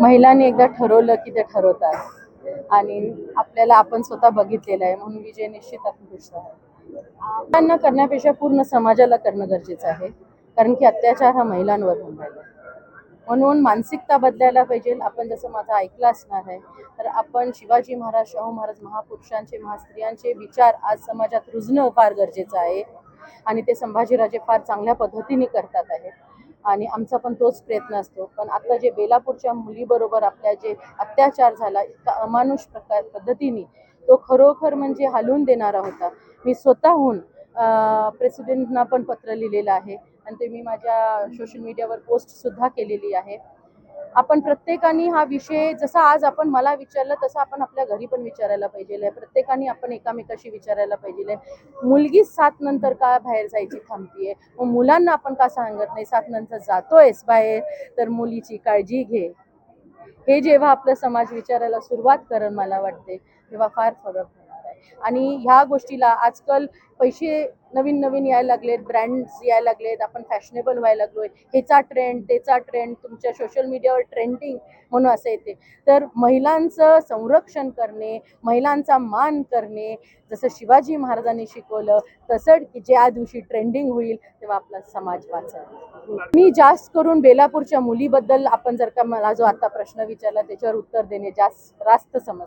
महिलांनी एकदा ठरवलं की ते ठरवतात. आणि आपल्याला आपण स्वतः बघितलेलं आहे म्हणून विजय निश्चित अपेक्षित आहे. महिलांना करण्यापेक्षा पूर्ण समाजाला करणं गरजेचं आहे कारण की अत्याचार हा महिलांवर होऊन राहिला. म्हणून मानसिकता बदलायला पाहिजे. आपण जसं माझं ऐकलं असणार आहे तर आपण शिवाजी महाराज शाहू महाराज महापुरुषांचे महास्त्रियांचे विचार आज समाजात रुजणं फार गरजेचं आहे. आणि ते संभाजीराजे फार चांगल्या पद्धतीने करतात आहे. आणि आमचा पण तोच प्रयत्न असतो. पण आता जे बेलापूरच्या मुलीबरोबर आपल्या जे अत्याचार झाला इतका अमानुष प्रकार पद्धतीने तो खरोखर म्हणजे हलवून देणारा होता. मी स्वतःहून प्रेसिडेंटना पण पत्र लिहिलेलं आहे. आणि ते मी माझ्या सोशल मीडियावर पोस्टसुद्धा केलेली आहे. आपण प्रत्येकाने हा विषय जसा आज आपण मला विचारलं तसं आपण आपल्या घरी पण विचारायला पाहिजे प्रत्येकाने आपण एकामेकाशी विचारायला पाहिजे मुलगी सात नंतर का बाहेर जायची थांबतीये? मग मुलांना आपण का सांगत नाही? सात नंतर जातोयस बाहेर तर मुलीची काळजी घे. हे जेव्हा आपलं समाज विचारायला सुरुवात करेल मला वाटते तेव्हा फार फरक आहे आणि ह्या गोष्टीला आजकाल पैसे नवीन नवीन यायला लागलेत ब्रँड्स यायला लागलेत आपण फॅशनेबल व्हायला लागलोय. ह्याचा ट्रेंड त्याचा ट्रेंड तुमच्या सोशल मीडियावर ट्रेंडिंग म्हणून असं येते. तर महिलांचं संरक्षण करणे महिलांचा मान करणे जसं शिवाजी महाराजांनी शिकवलं तसं की ज्या दिवशी ट्रेंडिंग होईल तेव्हा आपला समाज वाचा मी जास्त करून बेलापूरच्या मुलीबद्दल आपण जर का मला जो आता प्रश्न विचारला त्याच्यावर उत्तर देणे जास्त रास्त समजते.